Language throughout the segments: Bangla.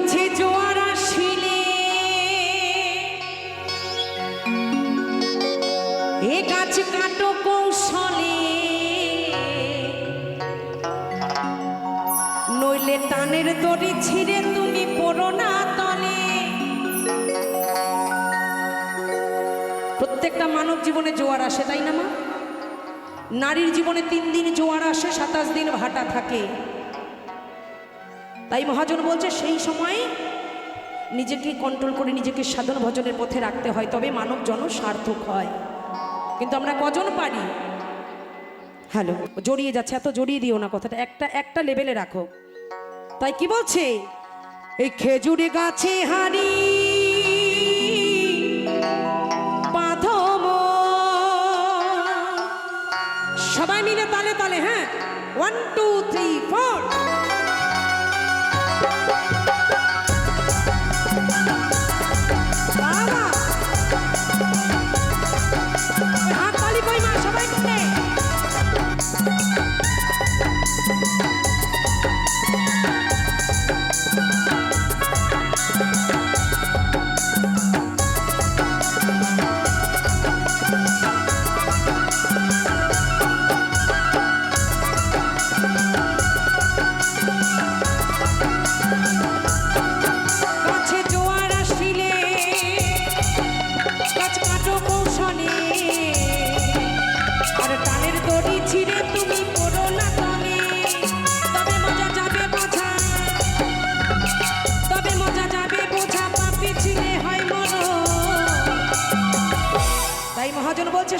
কাছে জোয়ার আসিলে। নইলে তানের দড়ি ছিঁড়ে তুমি পড়ো না তলে। প্রত্যেকটা মানব জীবনে জোয়ার আসে, তাই না মা? নারীর জীবনে তিন দিন জোয়ার আসে, সাতাশ দিন ভাটা থাকে। তাই মহাজন বলছে, সেই সময় নিজেকে কন্ট্রোল করে নিজেকে সাধন ভজনের পথে রাখতে হয়, তবে মানব জন সার্থক হয়। কিন্তু আমরা কজন পারি? হ্যালো, জড়িয়ে যাচ্ছে, এত জড়িয়ে দিও না কথাটা, একটা একটা লেভেলে রাখো। তাই কি বলছে? এই খেজুরে গাছে হারি সবাই মিলে তালে তালে হ্যাঁ? ওয়ান টু থ্রি ফোর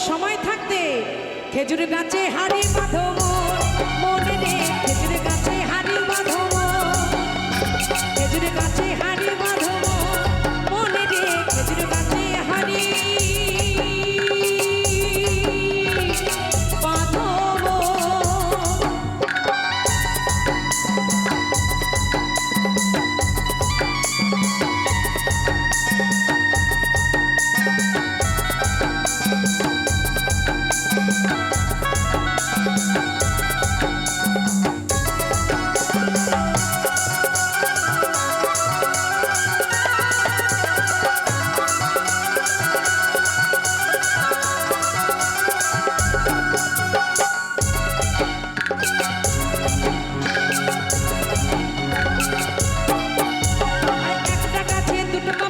সময় থাকতে খেজুর গাছে হাড়ি বাঁধো মন, খেজুর গাছে বাঁধো মন। খেজুর গাছে হাড়ি দুটো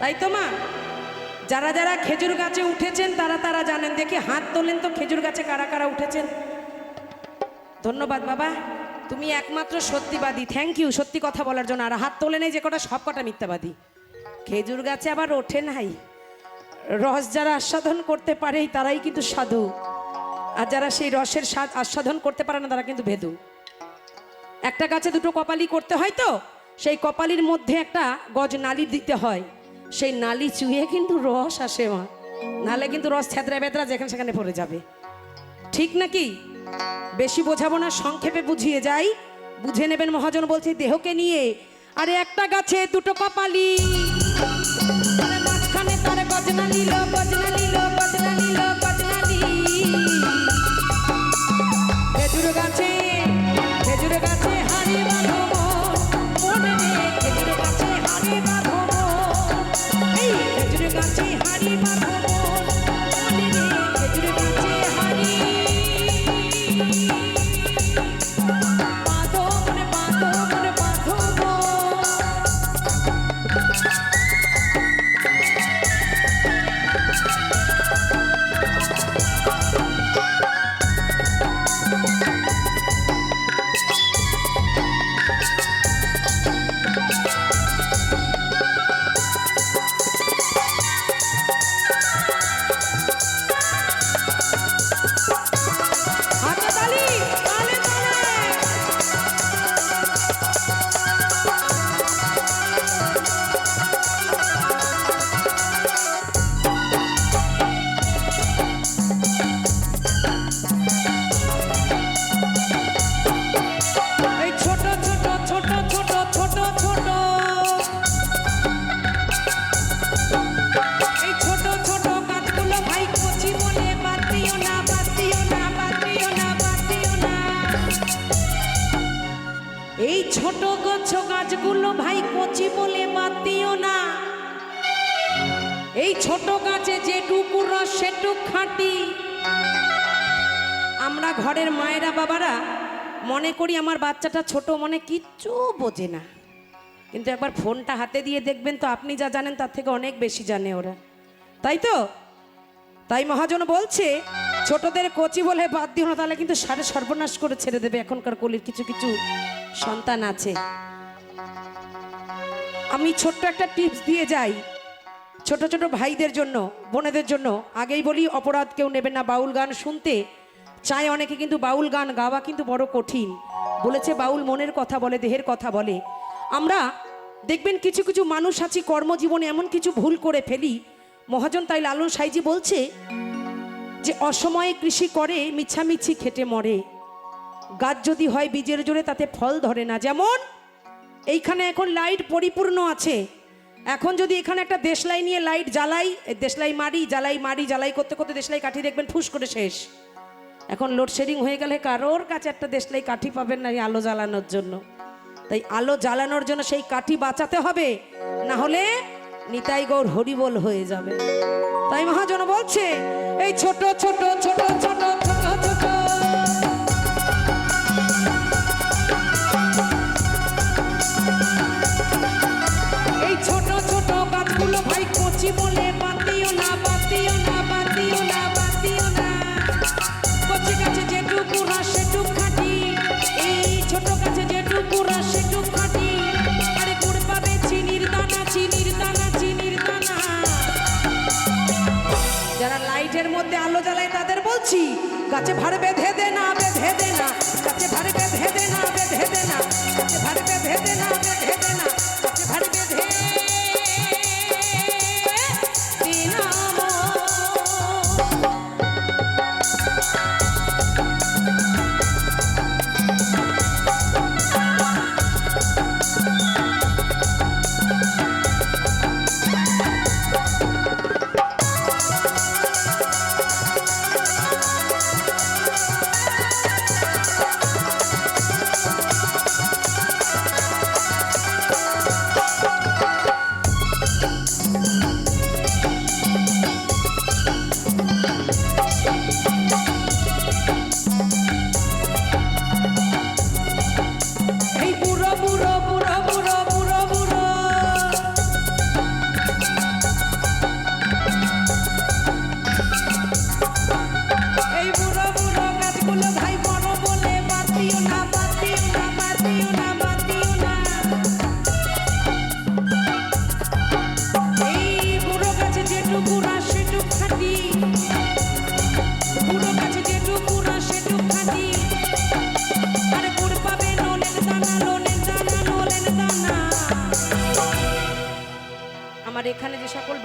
তাই তো মা, যারা যারা খেজুর গাছে উঠেছেন, তারা তারা জানেন। দেখি হাত তোলেন তো, খেজুর গাছে কারা কারা উঠেছেন। ধন্যবাদ বাবা, তুমি একমাত্র সত্যিবাদী। থ্যাংক ইউ সত্যি কথা বলার জন্য। আর হাত তোলে নেই যে কটা সব কটা মিথ্যাবাদী। খেজুর গাছে আবার ওঠে নাই। রস যারা আস্বাদন করতে পারে, তারাই কিন্তু সাধু। আর যারা সেই রসের স্বাদ আস্বাদন করতে পারে না, তারা কিন্তু ভেদু। একটা গাছে দুটো কপালি করতে হয় তো, সেই কপালির মধ্যে একটা গজ নালি দিতে হয়। সেই নালি চুয়ে কিন্তু রস আসে, মা। নালে কিন্তু রস ছেদরা বেদরা যেখানে সেখানে পড়ে যাবে। ঠিক নাকি? বেশি বোঝাবো না, সংক্ষেপে বুঝিয়ে যাই। বুঝে নেবেন মহাজন বলছে, দেহকে নিয়ে। আরে একটা গাছে দুটো কপালি। গজনা ছোট গাছগুলো ভাই কচি বলে বাদ দিও না। এই ছোট গাছে যেটুকু রস সেটুক খাঁটি। আমরা ঘরের মায়েরা বাবারা মনে করি আমার বাচ্চাটা ছোট মনে কিচ্ছু বোঝে না। কিন্তু একবার ফোনটা হাতে দিয়ে দেখবেন তো আপনি যা জানেন তার থেকে অনেক বেশি জানে ওরা। তাই তো? তাই মহাজন বলছে, ছোটদের কচি বলে বাদ দিও না, তাহলে কিন্তু সারে সর্বনাশ করে ছেড়ে দেবে। এখনকার কলির কিছু কিছু সন্তান আছে। আমি ছোট্ট একটা টিপস দিয়ে যাই। ছোট ছোট ভাইদের জন্য, বোনেদের জন্য। আগেই বলি, অপরাধ কেউ নেবে না। বাউল গান শুনতে চায় অনেকে, কিন্তু বাউল গান গাওয়া কিন্তু বড় কঠিন। বলেছে, বাউল মনের কথা বলে, দেহের কথা বলে। আমরা দেখবেন কিছু কিছু মানুষ আছি, কর্মজীবনে এমন কিছু ভুল করে ফেলি। মহাজন তাই লালন সাইজি বলছে যে, অসময়ে কৃষি করে, মিছামিছি খেটে মরে। গাছ যদি হয় বীজের জোরে, তাতে ফল ধরে না। যেমন এইখানে এখন লাইট পরিপূর্ণ আছে। এখন যদি এখানে একটা দেশলাই নিয়ে লাইট জ্বালাই দেশলাই মারি, জ্বালাই মারি, জ্বালাই করতে করতে দেশলাই কাঠি দেখবেন ফুস করে শেষ। এখন লোডশেডিং হয়ে গেলে কারোর কাছে একটা দেশলাই কাঠি পাবেন না আলো জ্বালানোর জন্য। তাই আলো জ্বালানোর জন্য সেই কাঠি বাঁচাতে হবে, না হলে নিতাই গৌর হরিবল হয়ে যাবে। তাই মহাজন বলছে, এই ছোট ছোট ছোট ছোট বলছি গাছে ভারে বেঁধে দে না বেঁধে দে না। গাছে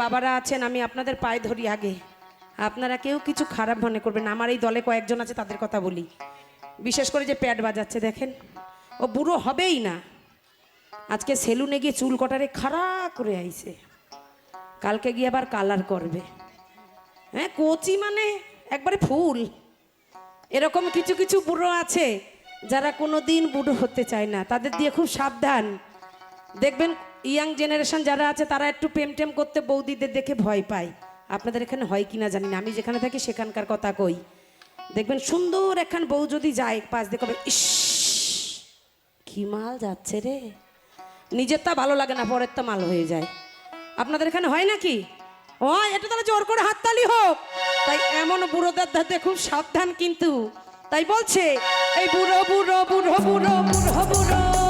বাবারা আছেন, আমি আপনাদের পায়ে ধরি আগে। আপনারা কেউ কিছু খারাপ মনে করবেন। আমার এই দলে কয়েকজন আছে, তাদের কথা বলি। বিশেষ করে যে প্যাড বাজাচ্ছে, দেখেন। ও বুড়ো হবেই না। আজকে সেলুনে গিয়ে চুল কটারে খারাপ করে আইছে। কালকে গিয়ে আবার কালার করবে। হ্যাঁ কচি মানে একবারে ফুল। এরকম কিছু কিছু বুড়ো আছে, যারা কোনো দিন বুড়ো হতে চায় না। তাদের দিয়ে খুব সাবধান। দেখবেন ইয়াং জেনারেশন যারা আছে, তারা একটু প্রেম টেম করতে বৌদিদের দেখে ভয় পায়। আপনাদের এখানে হয় কি না জানি না, আমি যেখানে থাকি সেখানকার কথা কই। দেখবেন সুন্দর একখান বউ যদি যায় পাশ দিয়ে কবে, ইস, কি মাল যাচ্ছে রে। নিজের তা ভালো লাগে না পরের তা মাল হয়ে যায়। আপনাদের এখানে হয় নাকি? ও এটা তাহলে জোর করে হাততালি হোক। তাই এমন বুড়োদের ধাতে খুব সাবধান কিন্তু। তাই বলছে, এই বুড়ো বুড়ো বুড়ো বুড়ো বুড়ো বুড়ো।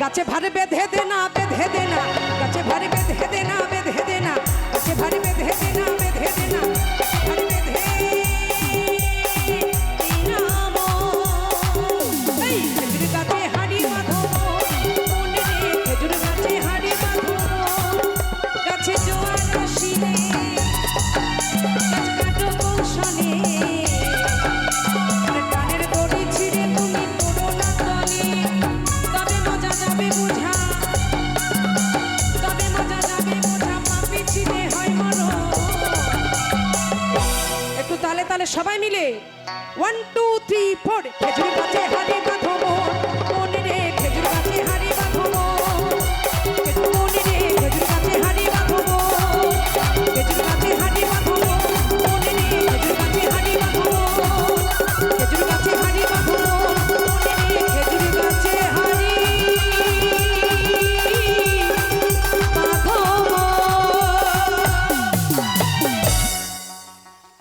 গাছে ভারে বেঁধে দে না বেঁধে দে না। গাছে ভারে